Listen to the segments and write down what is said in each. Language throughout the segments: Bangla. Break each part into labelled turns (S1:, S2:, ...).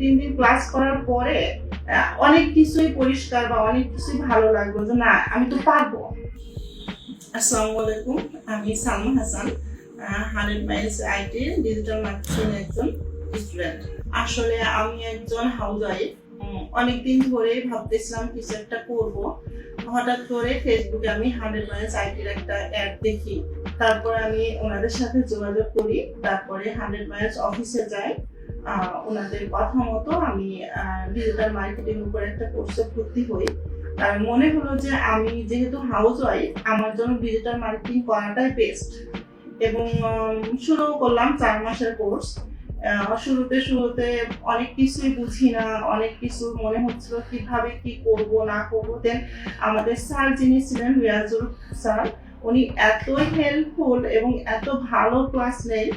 S1: তিন দিন ক্লাস করার পরে অনেক কিছুই পরিষ্কার বা অনেক কিছুই ভালো লাগল যে, না, আমি তো পারব। আসসালামু আলাইকুম, আমি Salma Hasan hundred miles IT digital marketing একজন স্টুডেন্ট আসলে আমি একজন হাউস ওয়াইফ অনেকদিন ধরে ভাবতেছিলাম কিছু একটা করব। হঠাৎ করে ফেসবুকে আমি হান্ড্রেড মাইলস আইটির একটা অ্যাড দেখি। তারপরে আমি ওনাদের সাথে যোগাযোগ করি, তারপরে হান্ড্রেড মাইলস অফিসে যাই। ওনাদের কথা মতো আমি ডিজিটাল মার্কেটিং উপর একটা কোর্সে ভর্তি হই। আর মনে হলো যে আমি যেহেতু হাউস ওয়াইফ আমার জন্য ডিজিটাল মার্কেটিং করাটাই বেস্ট এবং শুরু করলাম চার মাসের কোর্স শুরুতে শুরুতে অনেক কিছুই বুঝি না, অনেক কিছু মনে হচ্ছিল কীভাবে কি করব, না করব। দেন আমাদের স্যার যিনি ছিলেন রিয়াজুল স্যার, উনি এতই হেল্পফুল এবং এত ভালো ক্লাস নেয়,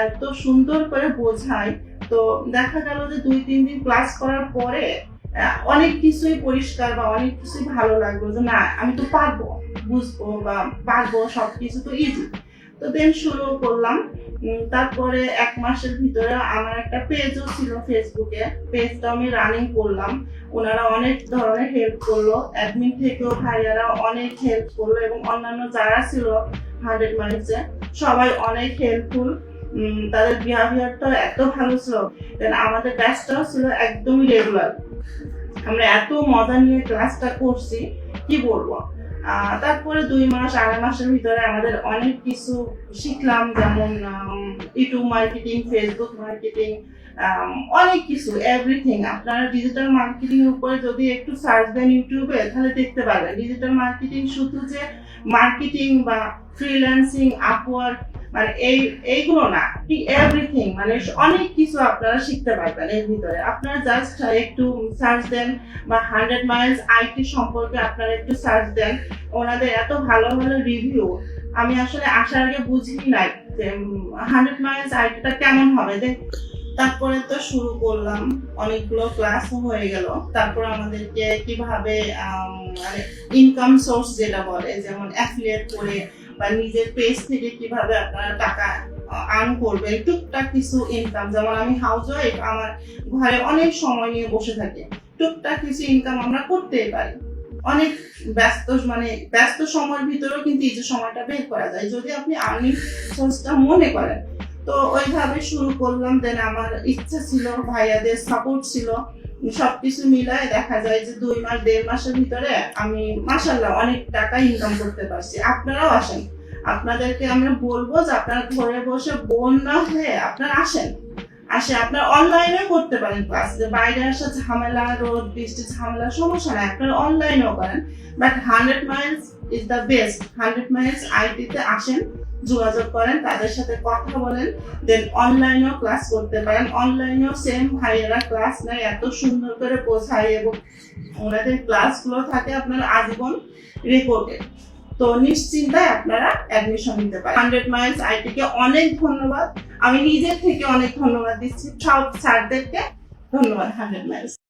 S1: এত সুন্দর করে বোঝায় তো দেখা গেল যে দুই, তিন দিন ক্লাস করার পরে অনেক কিছুই পরিষ্কার বা অনেক কিছুই ভালো লাগল যে না, আমি তো পারব, বুঝব বা পারব সব কিছু তো ইজি তো দেন শুরু করলাম। তারপরে এক মাসের ভিতরে আমার একটা পেজও ছিল ফেসবুকে পেজটা আমি রানিং করলাম। ওনারা অনেক ধরনের হেল্প করল। অ্যাডমিন থেকেও ভাইয়ারা অনেক হেল্প করল এবং অন্যান্য যারা ছিল হান্ড্রেড মাইলসে সবাই অনেক হেল্পফুল তাদের বিহেভিয়ারটা এত ভালো ছিল দেন আমাদের ব্যাচটাও ছিল একদমই রেগুলার আমরা এত মজা নিয়ে ক্লাসটা করছি, কি বলব? তারপরে দুই মাস, আড়াই মাসের ভিতরে আমাদের অনেক কিছু শিখলাম, যেমন ইউটিউব মার্কেটিং ফেসবুক মার্কেটিং অনেক কিছু এভরিথিং আপনারা ডিজিটাল মার্কেটিং এর উপরে যদি একটু সার্চ দেন ইউটিউবে তাহলে দেখতে পারবেন। ডিজিটাল মার্কেটিং শুধু যে মার্কেটিং বা ফ্রিল্যান্সিং আপওয়ার্ক মানে এই, এইগুলো না এভরিথিং মানে অনেক কিছু আপনারা শিখতে পারবেন এর ভিতরে। আপনারা জাস্ট একটু সার্চ দেন বা হান্ড্রেড মাইলস আইটি সম্পর্কে আপনারা একটু সার্চ দেন, ওনাদের এত ভালো ভালো রিভিউ আমি আসলে আসার আগে বুঝিনি নাই যে হান্ড্রেড মাইলস আইটিটা কেমন হবে। যে তারপরে তো শুরু করলাম, অনেকগুলো ক্লাস হয়ে গেল। তারপর আমাদেরকে কীভাবে মানে ইনকাম সোর্স যেটা বলে, যেমন অ্যাফিলিয়েট করে বা নিজের পেজ থেকে কীভাবে আপনারা টাকা আর্ন করবেন, টুকটাক কিছু ইনকাম যেমন আমি হাউস ওয়াইফ আমার ঘরে অনেক সময় নিয়ে বসে থাকি, টুকটাক কিছু ইনকাম আমরা করতেই পারি। অনেক ব্যস্ত মানে ব্যস্ত সময়ের ভিতরেও কিন্তু এই যে সময়টা বের করা যায়। যদি আপনি আর্নিং সোর্সটা মনে করেন, তো ওইভাবে শুরু করলাম। দেন আমার ইচ্ছা ছিল, ভাইয়াদের সাপোর্ট ছিল। সবকিছু মিলায় দেখা যায় যে দুই মাস, দেড় মাসের ভিতরে আমি মাসাল্লাহ অনেক টাকা ইনকাম করতে পারছি। আপনারাও আসেন। আপনাদেরকে আমরা বলব যে আপনারা ঘরে বসে বোন না হয়ে আপনারা আসেন। আসে, আপনারা অনলাইনে করতে পারেন ক্লাস যে বাইরে আসা ঝামেলা, রোদ, বৃষ্টি, ঝামেলা, সমস্যা নাই, আপনারা অনলাইনেও করেন। But hundred miles is the best hundred miles আইটিতে আসেন। যোগাযোগ করেন, তাদের সাথে কথা বলেন দেন অনলাইনেও ক্লাস করতে পারেন। অনলাইনেও সেম ভাইয়েরা ক্লাস নেয়, এত সুন্দর করে বোঝায় এবং ওনাদের ক্লাসগুলো থাকে আপনার আজীবন রেকর্ডে তো নিশ্চিন্তায় আপনারা অ্যাডমিশন নিতে পারেন। হান্ড্রেড মাইলস আইটিকে অনেক ধন্যবাদ। আমি নিজের থেকে অনেক ধন্যবাদ দিচ্ছি। সব স্যারদেরকে ধন্যবাদ। Hundred Miles